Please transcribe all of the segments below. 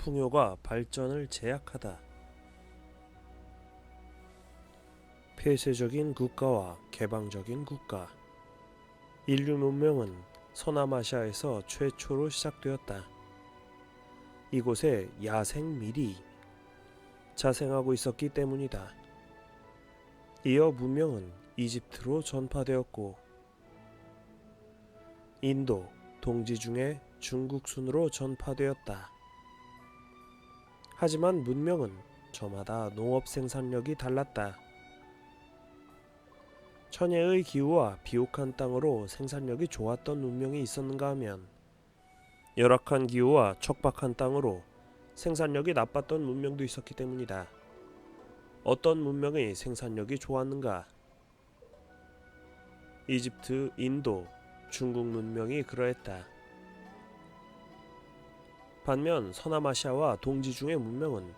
풍요가 발전을 제약하다. 폐쇄적인 국가와 개방적인 국가. 인류 문명은 서남아시아에서 최초로 시작되었다. 이곳에 야생 밀이 자생하고 있었기 때문이다. 이어 문명은 이집트로 전파되었고 인도, 동지 중에 중국 순으로 전파되었다. 하지만 문명은 저마다 농업 생산력이 달랐다. 천혜의 기후와 비옥한 땅으로 생산력이 좋았던 문명이 있었는가 하면 열악한 기후와 척박한 땅으로 생산력이 나빴던 문명도 있었기 때문이다. 어떤 문명의 생산력이 좋았는가? 이집트, 인도, 중국 문명이 그러했다. 반면 서남아시아와 동지중해 문명은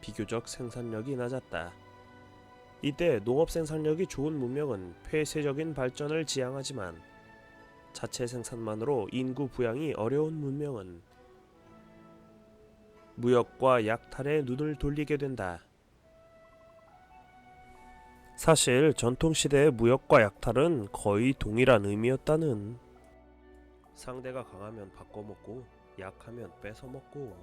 비교적 생산력이 낮았다. 이때 농업 생산력이 좋은 문명은 폐쇄적인 발전을 지향하지만 자체 생산만으로 인구 부양이 어려운 문명은 무역과 약탈에 눈을 돌리게 된다. 사실 전통시대의 무역과 약탈은 거의 동일한 의미였다는 상대가 강하면 바꿔먹고 약하면 뺏어먹고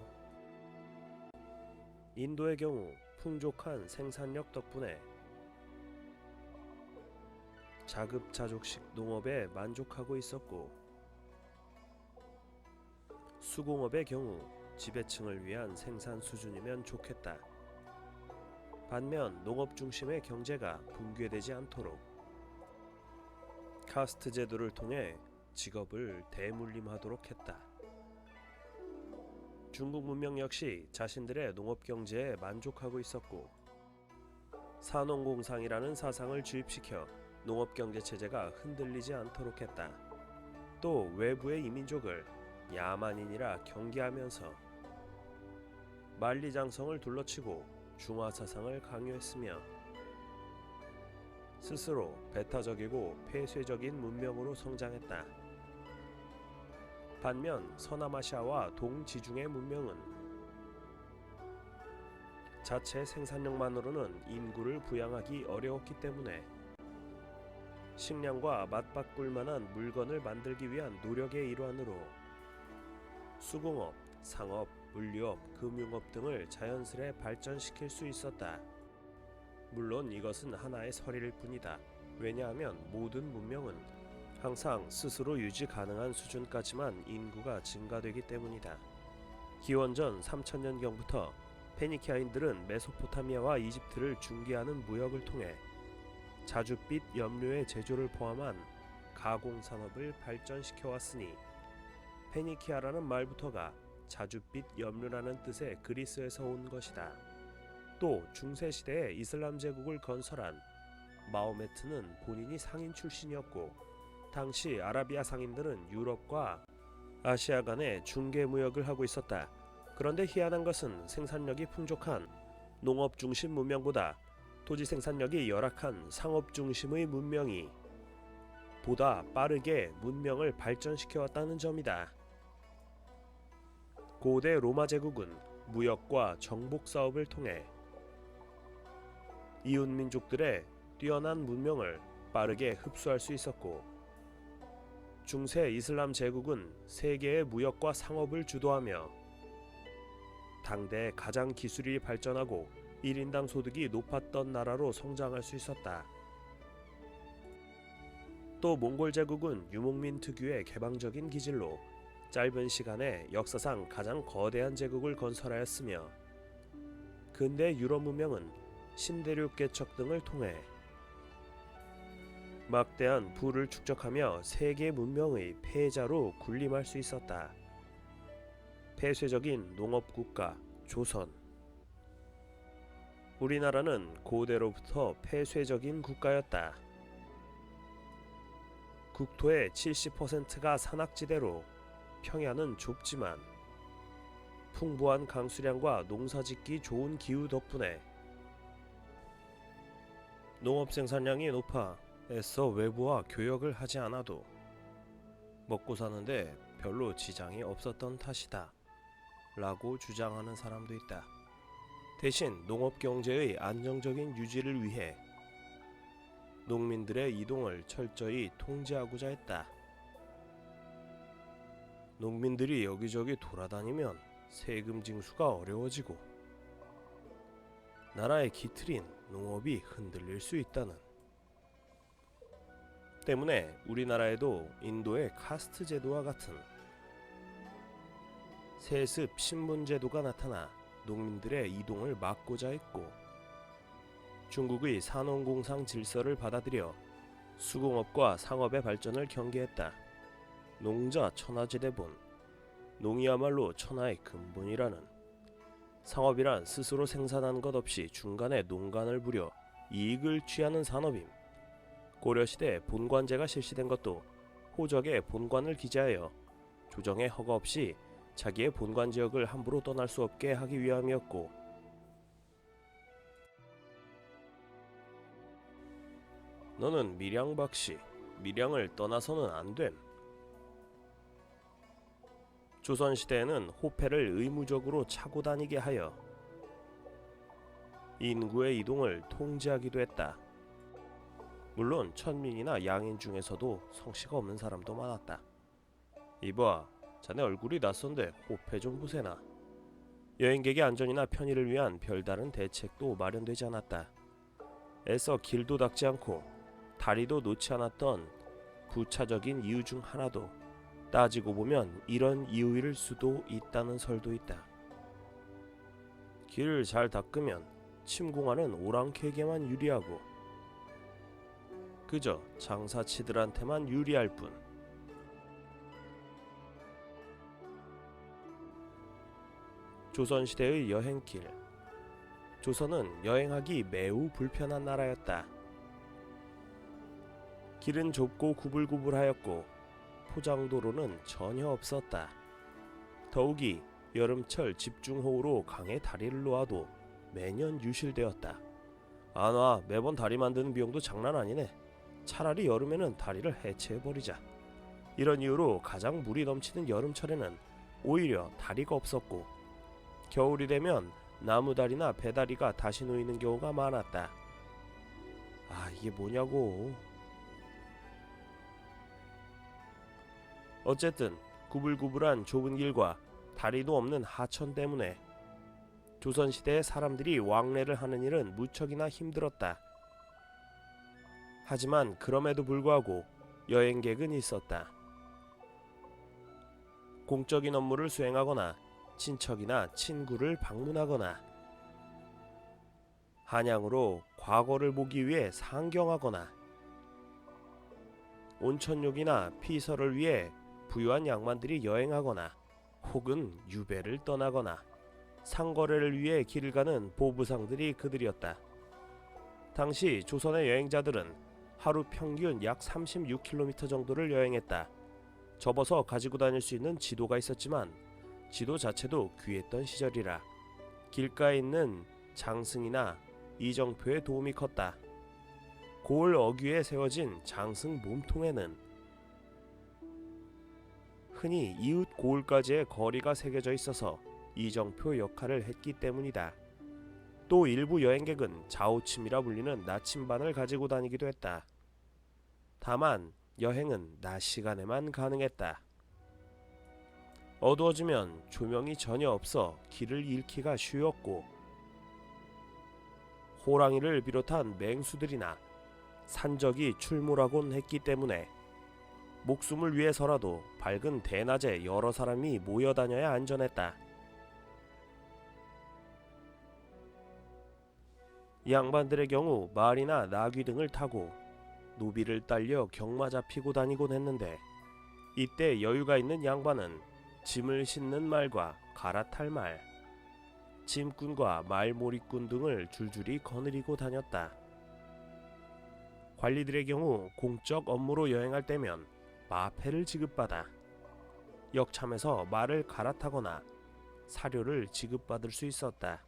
인도의 경우 풍족한 생산력 덕분에 자급자족식 농업에 만족하고 있었고 수공업의 경우 지배층을 위한 생산 수준이면 좋겠다. 반면 농업 중심의 경제가 붕괴되지 않도록 카스트 제도를 통해 직업을 대물림하도록 했다. 중국 문명 역시 자신들의 농업 경제에 만족하고 있었고 산업공상이라는 사상을 주입시켜 농업 경제 체제가 흔들리지 않도록 했다. 또 외부의 이민족을 야만인이라 경계하면서 만리장성을 둘러치고 중화 사상을 강요했으며 스스로 배타적이고 폐쇄적인 문명으로 성장했다. 반면 서남아시아와 동지중해 문명은 자체 생산력만으로는 인구를 부양하기 어려웠기 때문에 식량과 맞바꿀 만한 물건을 만들기 위한 노력의 일환으로 수공업, 상업, 물류업, 금융업 등을 자연스레 발전시킬 수 있었다. 물론 이것은 하나의 설일 뿐이다. 왜냐하면 모든 문명은 항상 스스로 유지 가능한 수준까지만 인구가 증가되기 때문이다. 기원전 3000년경부터 페니키아인들은 메소포타미아와 이집트를 중개하는 무역을 통해 자줏빛 염료의 제조를 포함한 가공 산업을 발전시켜 왔으니 페니키아라는 말부터가 자줏빛 염료라는 뜻의 그리스에서 온 것이다. 또 중세 시대에 이슬람 제국을 건설한 마호메트는 본인이 상인 출신이었고 당시 아라비아 상인들은 유럽과 아시아 간의 중개 무역을 하고 있었다. 그런데 희한한 것은 생산력이 풍족한 농업 중심 문명보다 토지 생산력이 열악한 상업 중심의 문명이 보다 빠르게 문명을 발전시켜 왔다는 점이다. 고대 로마 제국은 무역과 정복 사업을 통해 이웃 민족들의 뛰어난 문명을 빠르게 흡수할 수 있었고 중세 이슬람 제국은 세계의 무역과 상업을 주도하며 당대 가장 기술이 발전하고 1인당 소득이 높았던 나라로 성장할 수 있었다. 또 몽골 제국은 유목민 특유의 개방적인 기질로 짧은 시간에 역사상 가장 거대한 제국을 건설하였으며 근대 유럽 문명은 신대륙 개척 등을 통해 막대한 부를 축적하며 세계 문명의 패자로 군림할 수 있었다. 폐쇄적인 농업 국가 조선 우리나라는 고대로부터 폐쇄적인 국가였다. 국토의 70%가 산악지대로 평야는 좁지만 풍부한 강수량과 농사짓기 좋은 기후 덕분에 농업 생산량이 높아 애써 외부와 교역을 하지 않아도 먹고 사는데 별로 지장이 없었던 탓이다. 라고 주장하는 사람도 있다. 대신 농업 경제의 안정적인 유지를 위해 농민들의 이동을 철저히 통제하고자 했다. 농민들이 여기저기 돌아다니면 세금 징수가 어려워지고 나라의 기틀인 농업이 흔들릴 수 있다는 때문에 우리나라에도 인도의 카스트 제도와 같은 세습 신분 제도가 나타나 농민들의 이동을 막고자 했고 중국의 산업공상 질서를 받아들여 수공업과 상업의 발전을 경계했다. 농자 천하제대본 농이야말로 천하의 근본이라는 상업이란 스스로 생산한 것 없이 중간에 농간을 부려 이익을 취하는 산업임. 고려시대 본관제가 실시된 것도 호적에 본관을 기재하여 조정의 허가 없이 자기의 본관 지역을 함부로 떠날 수 없게 하기 위함이었고 너는 밀양박씨 밀양을 떠나서는 안 됨. 조선시대에는 호패를 의무적으로 차고 다니게 하여 인구의 이동을 통제하기도 했다. 물론 천민이나 양인 중에서도 성씨가 없는 사람도 많았다. 이봐, 자네 얼굴이 낯선데 호패 좀 보세나. 여행객의 안전이나 편의를 위한 별다른 대책도 마련되지 않았다. 애써 길도 닦지 않고 다리도 놓지 않았던 부차적인 이유 중 하나도 따지고 보면 이런 이유일 수도 있다는 설도 있다. 길을 잘 닦으면 침공하는 오랑캐에게만 유리하고 그저 장사치들한테만 유리할 뿐. 조선시대의 여행길. 조선은 여행하기 매우 불편한 나라였다. 길은 좁고 구불구불하였고 포장도로는 전혀 없었다. 더욱이 여름철 집중호우로 강에 다리를 놓아도 매년 유실되었다. 안와 매번 다리 만드는 비용도 장난 아니네. 차라리 여름에는 다리를 해체해버리자. 이런 이유로 가장 물이 넘치는 여름철에는 오히려 다리가 없었고 겨울이 되면 나무다리나 배다리가 다시 놓이는 경우가 많았다. 아 이게 뭐냐고. 어쨌든 구불구불한 좁은 길과 다리도 없는 하천 때문에 조선시대의 사람들이 왕래를 하는 일은 무척이나 힘들었다. 하지만 그럼에도 불구하고 여행객은 있었다. 공적인 업무를 수행하거나 친척이나 친구를 방문하거나 한양으로 과거를 보기 위해 상경하거나 온천욕이나 피서를 위해 부유한 양반들이 여행하거나 혹은 유배를 떠나거나 상거래를 위해 길을 가는 보부상들이 그들이었다. 당시 조선의 여행자들은 하루 평균 약 36km 정도를 여행했다. 접어서 가지고 다닐 수 있는 지도가 있었지만 지도 자체도 귀했던 시절이라 길가에 있는 장승이나 이정표의 도움이 컸다. 고을 어귀에 세워진 장승 몸통에는 흔히 이웃 고을까지의 거리가 새겨져 있어서 이정표 역할을 했기 때문이다. 또 일부 여행객은 자오침이라 불리는 나침반을 가지고 다니기도 했다. 다만 여행은 낮 시간에만 가능했다. 어두워지면 조명이 전혀 없어 길을 잃기가 쉬웠고 호랑이를 비롯한 맹수들이나 산적이 출몰하곤 했기 때문에 목숨을 위해서라도 밝은 대낮에 여러 사람이 모여 다녀야 안전했다. 양반들의 경우 말이나 나귀 등을 타고 노비를 딸려 경마 잡히고 다니곤 했는데 이때 여유가 있는 양반은 짐을 싣는 말과 갈아탈 말, 짐꾼과 말몰이꾼 등을 줄줄이 거느리고 다녔다. 관리들의 경우 공적 업무로 여행할 때면 마패를 지급받아 역참에서 말을 갈아타거나 사료를 지급받을 수 있었다.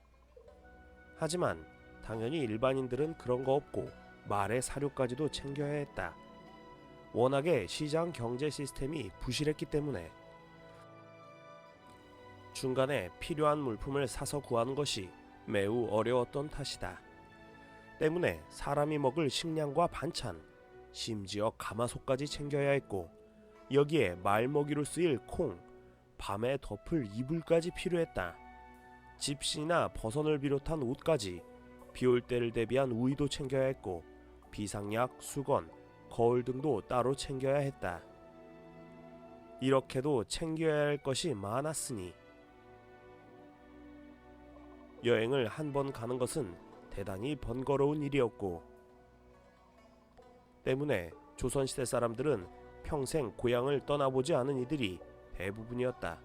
하지만 당연히 일반인들은 그런 거 없고 말의 사료까지도 챙겨야 했다. 워낙에 시장 경제 시스템이 부실했기 때문에 중간에 필요한 물품을 사서 구하는 것이 매우 어려웠던 탓이다. 때문에 사람이 먹을 식량과 반찬, 심지어 가마솥까지 챙겨야 했고 여기에 말 먹이로 쓰일 콩, 밤에 덮을 이불까지 필요했다. 집신이나 버선을 비롯한 옷까지 비올 때를 대비한 우의도 챙겨야 했고 비상약, 수건, 거울 등도 따로 챙겨야 했다. 이렇게도 챙겨야 할 것이 많았으니 여행을 한 번 가는 것은 대단히 번거로운 일이었고 때문에 조선시대 사람들은 평생 고향을 떠나보지 않은 이들이 대부분이었다.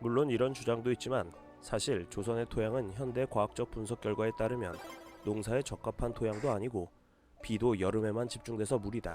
물론 이런 주장도 있지만 사실 조선의 토양은 현대 과학적 분석 결과에 따르면 농사에 적합한 토양도 아니고 비도 여름에만 집중돼서 무리다.